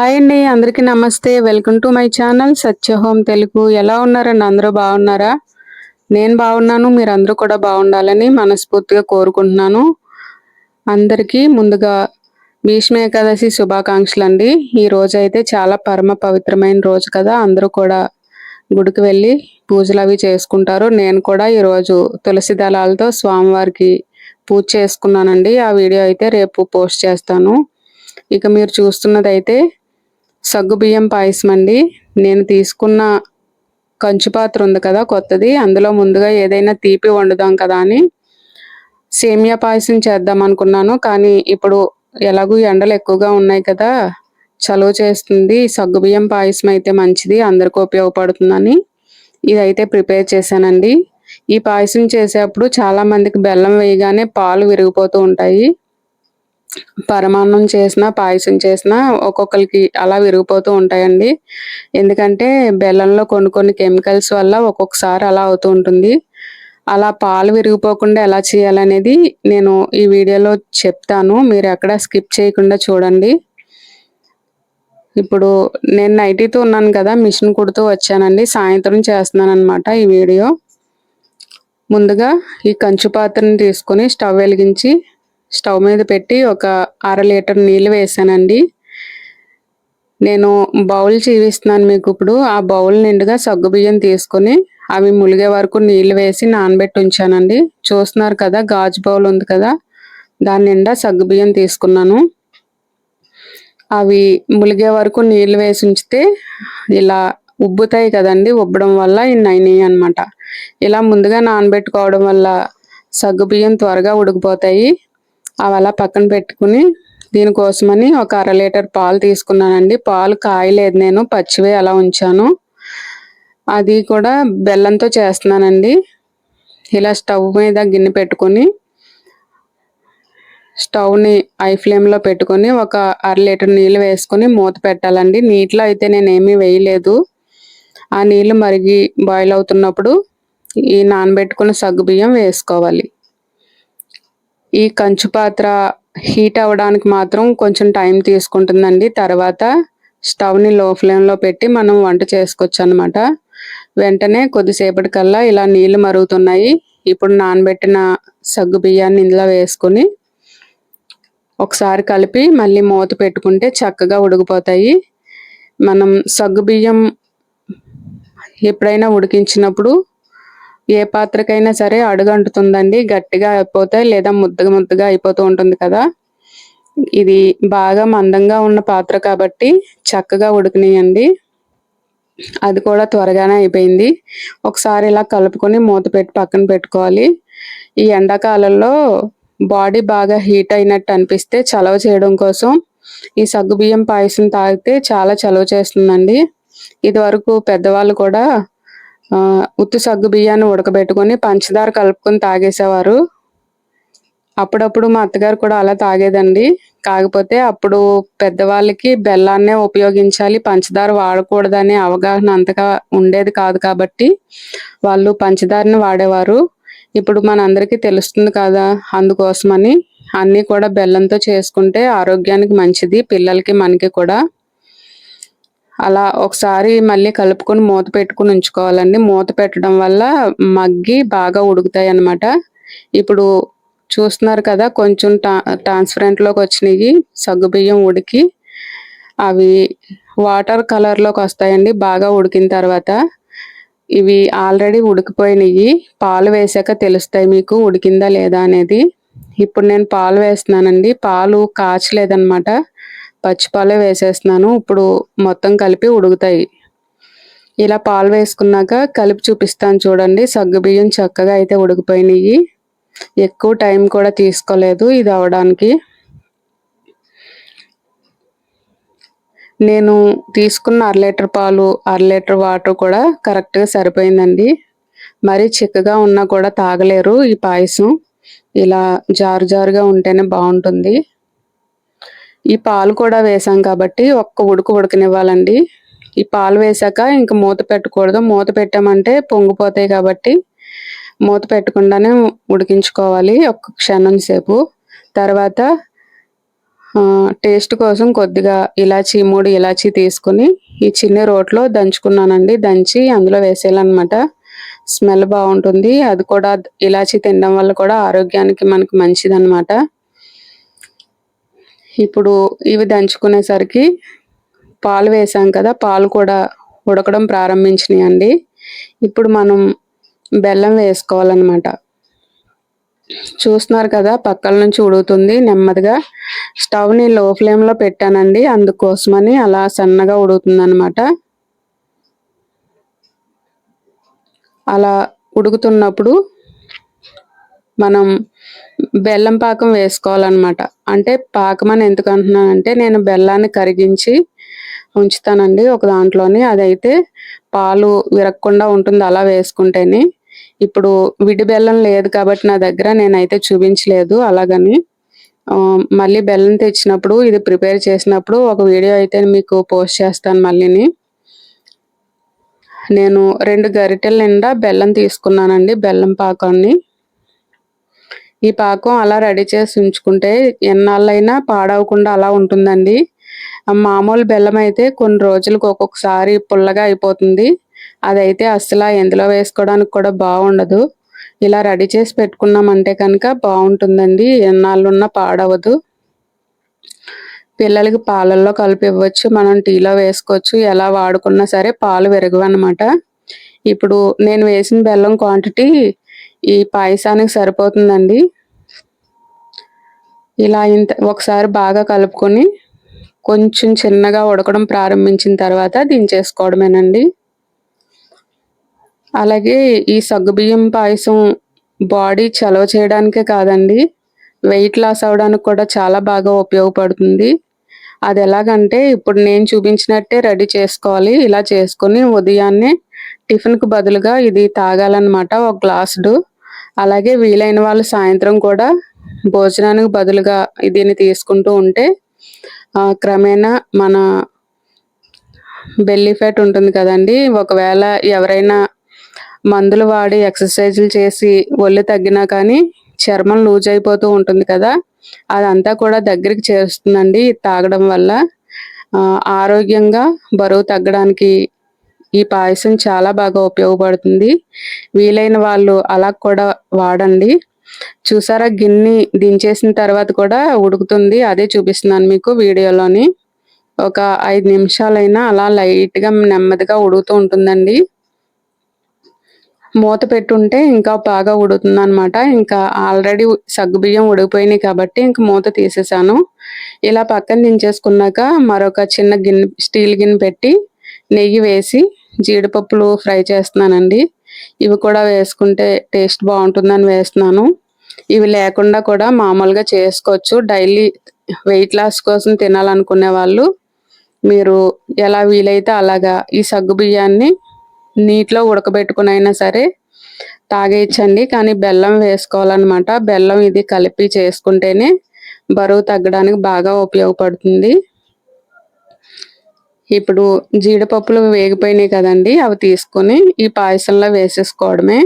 Hi అండి అందరికీ నమస్తే. Welcome to my channel Satya home Telugu. ఎలా ఉన్నారండి? అందరూ బాగున్నారా? నేను బాగున్నాను మీరు అందరూ కూడా బాగుండాలని మనస్ఫూర్తిగా కోరుకుంటున్నాను. అందరికీ ముందుగా భీష్మ ఏకాదశి శుభాకాంక్షలు అండి ఈ రోజు అయితే చాలా పరమ పవిత్రమైన రోజు కదా. అందరూ కూడా గుడికి వెళ్ళి పూజలు అవి చేసుకుంటారు. నేను కూడా ఈరోజు తులసి దళాలతో స్వామివారికి పూజ చేసుకున్నానండి. ఆ వీడియో అయితే రేపు పోస్ట్ చేస్తాను. ఇక మీరు చూస్తున్నదైతే సగ్గుబియ్యం పాయసం అండి నేను తీసుకున్న కంచు పాత్ర ఉంది కదా కొత్తది. అందులో ముందుగా ఏదైనా తీపి వండుదాం కదా అని సేమియా పాయసం చేద్దాం అనుకున్నాను. కానీ ఇప్పుడు ఎలాగూ ఎండలు ఎక్కువగా ఉన్నాయి కదా చలువ చేస్తుంది. సగ్గుబియ్యం పాయసం అయితే మంచిది అందరికీ ఉపయోగపడుతుందని ఇదైతే ప్రిపేర్ చేశానండి. ఈ పాయసం చేసేటప్పుడు చాలా మందికి బెల్లం వేయగానే పాలు విరిగిపోతూ ఉంటాయి. పరమాన్నం చేసిన పాయసం చేసిన ఒక్కొక్కరికి అలా విరిగిపోతూ ఉంటాయండి. ఎందుకంటే బెల్లంలో కొన్ని కొన్ని కెమికల్స్ వల్ల ఒక్కొక్కసారి అలా అవుతూ ఉంటుంది. అలా పాలు విరిగిపోకుండా ఎలా చేయాలనేది నేను ఈ వీడియోలో చెప్తాను. మీరు ఎక్కడ స్కిప్ చేయకుండా చూడండి. ఇప్పుడు నేను నైటీతో ఉన్నాను కదా మిషన్ కుడుతూ వచ్చానండి. సాయంత్రం చేస్తున్నాను అనమాట ఈ వీడియో. ముందుగా ఈ కంచు పాత్రని తీసుకొని స్టవ్ వెలిగించి స్టవ్ మీద పెట్టి ఒక అర లీటర్ నీళ్ళు వేసానండి. నేను బౌల్ చూపిస్తున్నాను మీకు ఇప్పుడు. ఆ బౌల్ నిండుగా సగ్గుబియ్యం తీసుకొని అవి ములిగే వరకు నీళ్ళు వేసి నానబెట్టి ఉంచానండి. చూస్తున్నారు కదా గాజు బౌల్ ఉంది కదా దాని నిండా సగ్గుబియ్యం తీసుకున్నాను. అవి ములిగే వరకు నీళ్ళు వేసి ఉంచితే ఇలా ఉబ్బుతాయి కదండి ఉబ్బడం వల్ల ఇన్ని అయినాయి అనమాట ఇలా ముందుగా నానబెట్టుకోవడం వల్ల సగ్గుబియ్యం త్వరగా ఉడికిపోతాయి. అవి అలా పక్కన పెట్టుకుని దీనికోసమని ఒక అర లీటర్ పాలు తీసుకున్నానండి. పాలు కాయలేదు నేను పచ్చివే అలా ఉంచాను. అది కూడా బెల్లంతో చేస్తున్నానండి. ఇలా స్టవ్ మీద గిన్నె పెట్టుకొని స్టవ్ని ఐ ఫ్లేమ్లో పెట్టుకొని ఒక అర లీటర్ నీళ్ళు వేసుకొని మూత పెట్టాలండి. నీటిలో అయితే నేను ఏమీ వేయలేదు. ఆ నీళ్ళు మరిగి బాయిల్ అవుతున్నప్పుడు ఈ నానబెట్టుకున్న సగ్గు బియ్యం వేసుకోవాలి. ఈ కంచు పాత్ర హీట్ అవ్వడానికి మాత్రం కొంచెం టైం తీసుకుంటుందండి. తర్వాత స్టవ్ని లో ఫ్లేమ్లో పెట్టి మనం వంట చేసుకోవచ్చు అనమాట వెంటనే కొద్దిసేపటికల్లా ఇలా నీళ్ళు మరుగుతున్నాయి. ఇప్పుడు నానబెట్టిన సగ్గు బియ్యాన్ని ఇందులో వేసుకొని ఒకసారి కలిపి మళ్ళీ మూత పెట్టుకుంటే చక్కగా ఉడికిపోతాయి. మనం సగ్గు బియ్యం ఎప్పుడైనా ఉడికించినప్పుడు ఏ పాత్రకైనా సరే అడుగంటుతుందండి గట్టిగా అయిపోతే లేదా ముద్దగా ముద్దగా అయిపోతూ ఉంటుంది కదా. ఇది బాగా మందంగా ఉన్న పాత్ర కాబట్టి చక్కగా ఉడికినాయండి. అది కూడా త్వరగానే అయిపోయింది. ఒకసారి ఇలా కలుపుకొని మూత పెట్టి పక్కన పెట్టుకోవాలి. ఈ ఎండాకాలంలో బాడీ బాగా హీట్ అయినట్టు అనిపిస్తే చలవ చేయడం కోసం ఈ సగ్గుబియ్యం పాయసం తాగితే చాలా చలవ చేస్తుందండి. ఇది వరకు పెద్దవాళ్ళు కూడా ఉత్తి సగ్గు బియ్యాన్ని ఉడకబెట్టుకొని పంచదార కలుపుకొని తాగేసేవారు. అప్పుడప్పుడు మా అత్తగారు కూడా అలా తాగేదండి. కాకపోతే అప్పుడు పెద్దవాళ్ళకి బెల్లాన్నే ఉపయోగించాలి పంచదార వాడకూడదనే అవగాహన అంతగా ఉండేది కాదు కాబట్టి వాళ్ళు పంచదారని వాడేవారు. ఇప్పుడు మనందరికీ తెలుస్తుంది కదా అందుకోసమని. అన్నీ కూడా బెల్లంతో చేసుకుంటే ఆరోగ్యానికి మంచిది పిల్లలకి మనకి కూడా. అలా ఒకసారి మళ్ళీ కలుపుకొని మూత పెట్టుకుని ఉంచుకోవాలండి. మూత పెట్టడం వల్ల మగ్గి బాగా ఉడుకుతాయి అన్నమాట ఇప్పుడు చూస్తున్నారు కదా కొంచెం ట్రా ట్రాన్స్పరెంట్లోకి వచ్చినాయి. సగ్గుబియ్యం ఉడికి అవి వాటర్ కలర్లోకి వస్తాయండి బాగా ఉడికిన తర్వాత. ఇవి ఆల్రెడీ ఉడికిపోయినాయి. పాలు వేసాక తెలుస్తాయి మీకు ఉడికిందా లేదా అనేది. ఇప్పుడు నేను పాలు వేస్తున్నానండి. పాలు కాచలేదన్నమాట. పచ్చిపాలే వేసేస్తున్నాను. ఇప్పుడు మొత్తం కలిపి ఉడుకుతాయి. ఇలా పాలు వేసుకున్నాక కలిపి చూపిస్తాను చూడండి. సగ్గుబియ్యం చక్కగా అయితే ఉడికిపోయినాయి. ఎక్కువ టైం కూడా తీసుకోలేదు ఇది అవడానికి. నేను తీసుకున్న అర లీటర్ పాలు అర లీటర్ వాటర్ కూడా కరెక్ట్గా సరిపోయిందండి. మరి చిక్కగా ఉన్నా కూడా తాగలేరు ఈ పాయసం. ఇలా జారు జారుగా ఉంటేనే బాగుంటుంది. ఈ పాలు కూడా వేసాం కాబట్టి ఒక్క ఉడుకు ఉడకనివ్వాలండి. ఈ పాలు వేసాక ఇంక మూత పెట్టకూడదు. మూత పెట్టామంటే పొంగిపోతాయి కాబట్టి మూత పెట్టకుండానే ఉడికించుకోవాలి ఒక్క క్షణం సేపు. తర్వాత టేస్ట్ కోసం కొద్దిగా ఇలాచి మూడు ఇలాచి తీసుకుని ఈ చిన్న రోట్లో దంచుకున్నానండి. దంచి అందులో వేసేయాలన్నమాట. స్మెల్ బాగుంటుంది. అది కూడా ఇలాచి తినడం వల్ల కూడా ఆరోగ్యానికి మనకు మంచిదన్నమాట. ఇప్పుడు ఇవి దంచుకునేసరికి పాలు వేసాం కదా పాలు కూడా ఉడకడం ప్రారంభించినాయి అండి ఇప్పుడు మనం బెల్లం వేసుకోవాలన్నమాట. చూస్తున్నారు కదా పక్కల నుంచి ఉడుకుతుంది నెమ్మదిగా. స్టవ్ని లో ఫ్లేమ్లో పెట్టానండి అందుకోసమని అలా సన్నగా ఉడుకుతుంది అనమాట అలా ఉడుకుతున్నప్పుడు మనం బెల్లం పాకం వేసుకోవాలన్నమాట. అంటే పాకం అని ఎందుకు అంటున్నానంటే నేను బెల్లాన్ని కరిగించి ఉంచుతానండి ఒక దాంట్లోని. అదైతే పాలు విరగకుండా ఉంటుంది అలా వేసుకుంటేనే. ఇప్పుడు విడి బెల్లం లేదు కాబట్టి నా దగ్గర నేనైతే చూపించలేదు అలాగని. మళ్ళీ బెల్లం తెచ్చినప్పుడు ఇది ప్రిపేర్ చేసినప్పుడు ఒక వీడియో అయితే మీకు పోస్ట్ చేస్తాను మళ్ళీని. నేను రెండు గరిటెల నిండా బెల్లం తీసుకున్నానండి బెల్లం పాకాన్ని. ఈ పాకం అలా రెడీ చేసి ఉంచుకుంటే ఎన్నాళ్ళైనా పాడవకుండా అలా ఉంటుందండి. మామూలు బెల్లం అయితే కొన్ని రోజులకు ఒక్కొక్కసారి పుల్లగా అయిపోతుంది. అదైతే అసలు ఎందులో వేసుకోవడానికి కూడా బాగుండదు. ఇలా రెడీ చేసి పెట్టుకున్నామంటే కనుక బాగుంటుందండి. ఎన్నాళ్ళున్నా పాడవదు. పిల్లలకి పాలల్లో కలిపి ఇవ్వచ్చు మనం టీలో వేసుకోవచ్చు ఎలా వాడుకున్నా సరే పాలు విరగవన్నమాట. ఇప్పుడు నేను వేసిన బెల్లం క్వాంటిటీ ఈ పాయసానికి సరిపోతుందండి. ఇలా ఇంత ఒకసారి బాగా కలుపుకొని కొంచెం చిన్నగా ఉడకడం ప్రారంభించిన తర్వాత దించేసుకోవడమేనండి. అలాగే ఈ సగ్గుబియ్యం పాయసం బాడీ చలవ చేయడానికే కాదండి. వెయిట్ లాస్ అవడానికి కూడా చాలా బాగా ఉపయోగపడుతుంది. అది ఎలాగంటే ఇప్పుడు నేను చూపించినట్టే రెడీ చేసుకోవాలి. ఇలా చేసుకొని ఉదయాన్నే టిఫిన్కి బదులుగా ఇది తాగాలన్నమాట ఒక గ్లాసుడు. అలాగే వీలైన వాళ్ళు సాయంత్రం కూడా భోజనానికి బదులుగా దీన్ని తీసుకుంటూ ఉంటే క్రమేణా మన బెల్లీ ఫ్యాట్ ఉంటుంది కదండి. ఒకవేళ ఎవరైనా మందులు వాడి ఎక్సర్సైజులు చేసి ఒళ్ళు తగ్గినా కానీ చర్మం లూజ్ అయిపోతూ ఉంటుంది కదా అదంతా కూడా దగ్గరికి చేరుస్తుందండి. తాగడం వల్ల ఆరోగ్యంగా బరువు తగ్గడానికి ఈ పాయసం చాలా బాగా ఉపయోగపడుతుంది. వీలైన వాళ్ళు అలా కూడా వాడండి. చూసారా గిన్నె దించేసిన తర్వాత కూడా ఉడుకుతుంది. అదే చూపిస్తున్నాను మీకు వీడియోలోని. ఒక ఐదు నిమిషాలైనా అలా లైట్గా నెమ్మదిగా ఉడుకుతూ ఉంటుందండి. మూత పెట్టుంటే ఇంకా బాగా ఉడుకుతుంది అనమాట ఇంకా ఆల్రెడీ సగ్గుబియ్యం ఉడికిపోయినాయి కాబట్టి ఇంకా మూత తీసేసాను. ఇలా పక్కన దించేసుకున్నాక మరొక చిన్న గిన్నె స్టీల్ గిన్నె పెట్టి నెయ్యి వేసి జీడిపప్పులు ఫ్రై చేస్తున్నానండి. ఇవి కూడా వేసుకుంటే టేస్ట్ బాగుంటుందని వేస్తున్నాను. ఇవి లేకుండా కూడా మామూలుగా చేసుకోవచ్చు. డైలీ వెయిట్ లాస్ కోసం తినాలనుకునే వాళ్ళు మీరు ఎలా వీలైతే అలాగా ఈ సగ్గు బియ్యాన్ని నీటిలో ఉడకబెట్టుకుని అయినా సరే తాగేయచ్చండి. కానీ బెల్లం వేసుకోవాలన్నమాట. బెల్లం ఇది కలిపి చేసుకుంటేనే బరువు తగ్గడానికి బాగా ఉపయోగపడుతుంది. ఇప్పుడు జీడిపప్పులు వేగిపోయినాయి కదండి అవి తీసుకొని ఈ పాయసంలో వేసేసుకోవడమే.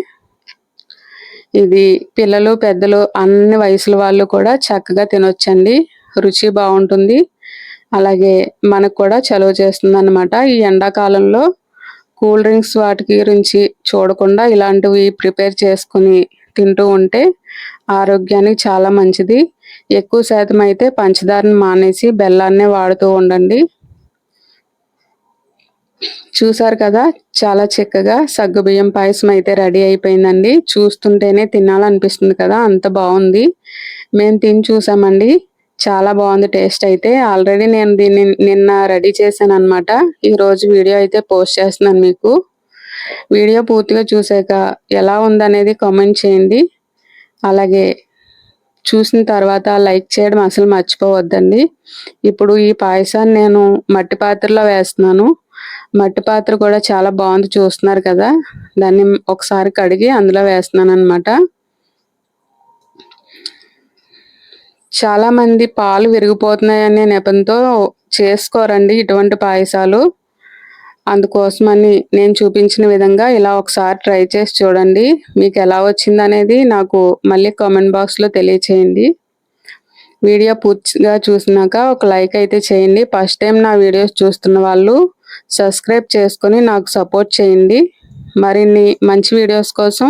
ఇది పిల్లలు పెద్దలు అన్ని వయసుల వాళ్ళు కూడా చక్కగా తినొచ్చండి. రుచి బాగుంటుంది. అలాగే మనకు కూడా చలువ చేస్తుంది అనమాట ఈ ఎండాకాలంలో కూల్ డ్రింక్స్ వాటి గురించి చూడకుండా ఇలాంటివి ప్రిపేర్ చేసుకుని తింటూ ఉంటే ఆరోగ్యానికి చాలా మంచిది. ఎక్కువ శాతం అయితే పంచదారని మానేసి బెల్లాన్నే వాడుతూ ఉండండి. చూసారు కదా చాలా చక్కగా సగ్గుబియ్యం పాయసం అయితే రెడీ అయిపోయిందండి. చూస్తుంటేనే తినాలనిపిస్తుంది కదా అంత బాగుంది. మేము తిని చూసామండి. చాలా బాగుంది టేస్ట్ అయితే. ఆల్రెడీ నేను దీన్ని నిన్న రెడీ చేశాను అనమాట ఈరోజు వీడియో అయితే పోస్ట్ చేస్తున్నాను మీకు. వీడియో పూర్తిగా చూసాక ఎలా ఉందనేది కామెంట్ చేయండి. అలాగే చూసిన తర్వాత లైక్ చేయడం అసలు మర్చిపోవద్దండి. ఇప్పుడు ఈ పాయసాన్ని నేను మట్టి పాత్రలో వేస్తున్నాను. మట్టి పాత్ర కూడా చాలా బాగుంది చూస్తున్నారు కదా. దాన్ని ఒకసారి కడిగి అందులో వేస్తున్నాను అనమాట చాలామంది పాలు విరిగిపోతున్నాయనే నెపంతో చేసుకోరండి ఇటువంటి పాయసాలు. అందుకోసమని నేను చూపించిన విధంగా ఇలా ఒకసారి ట్రై చేసి చూడండి. మీకు ఎలా వచ్చింది అనేది నాకు మళ్ళీ కామెంట్ బాక్స్లో తెలియచేయండి. వీడియో పూర్తిగా చూసినాక ఒక లైక్ అయితే చేయండి. ఫస్ట్ టైం నా వీడియోస్ చూస్తున్న వాళ్ళు సబ్స్క్రైబ్ చేసుకొని నాకు సపోర్ట్ చేయండి. మరిన్ని మంచి వీడియోస్ కోసం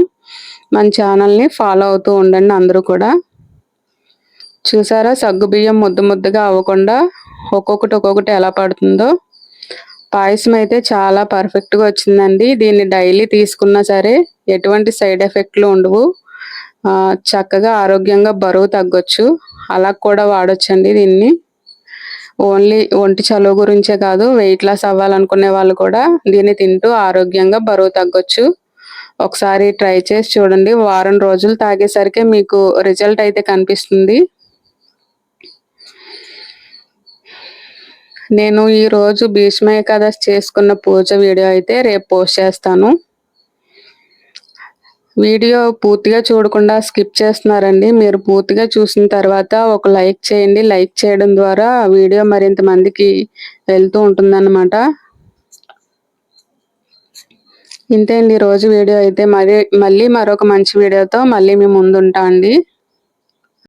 మన ఛానల్ని ఫాలో అవుతూ ఉండండి అందరూ కూడా. చూసారా? సగ్గు బియ్యం ముద్ద ముద్దగా అవ్వకుండా ఒక్కొక్కటి ఒక్కొక్కటి ఎలా పడుతుందో. పాయసం అయితే చాలా పర్ఫెక్ట్గా వచ్చిందండి. దీన్ని డైలీ తీసుకున్నా సరే ఎటువంటి సైడ్ ఎఫెక్ట్లు ఉండవు. చక్కగా ఆరోగ్యంగా బరువు తగ్గొచ్చు. అలా కూడా వాడొచ్చండి దీన్ని. ఓన్లీ ఒంటి చలువ గురించే కాదు వెయిట్ లాస్ అవ్వాలనుకునే వాళ్ళు కూడా దీన్ని తింటూ ఆరోగ్యంగా బరువు తగ్గొచ్చు. ఒకసారి ట్రై చేసి చూడండి. వారం రోజులు తాగేసరికి మీకు రిజల్ట్ అయితే కనిపిస్తుంది. నేను ఈరోజు భీష్మ ఏకాదశి చేసుకున్న పూజ వీడియో అయితే రేపు పోస్ట్ చేస్తాను. వీడియో పూర్తిగా చూడకుండా స్కిప్ చేస్తున్నారండి. మీరు పూర్తిగా చూసిన తర్వాత ఒక లైక్ చేయండి. లైక్ చేయడం ద్వారా వీడియో మరింత మందికి వెళ్తూ ఉంటుందన్నమాట. ఇంతే అండి. రోజు వీడియో అయితే మరి మళ్ళీ మరొక మంచి వీడియోతో మళ్ళీ మేము ముందుంటా అండి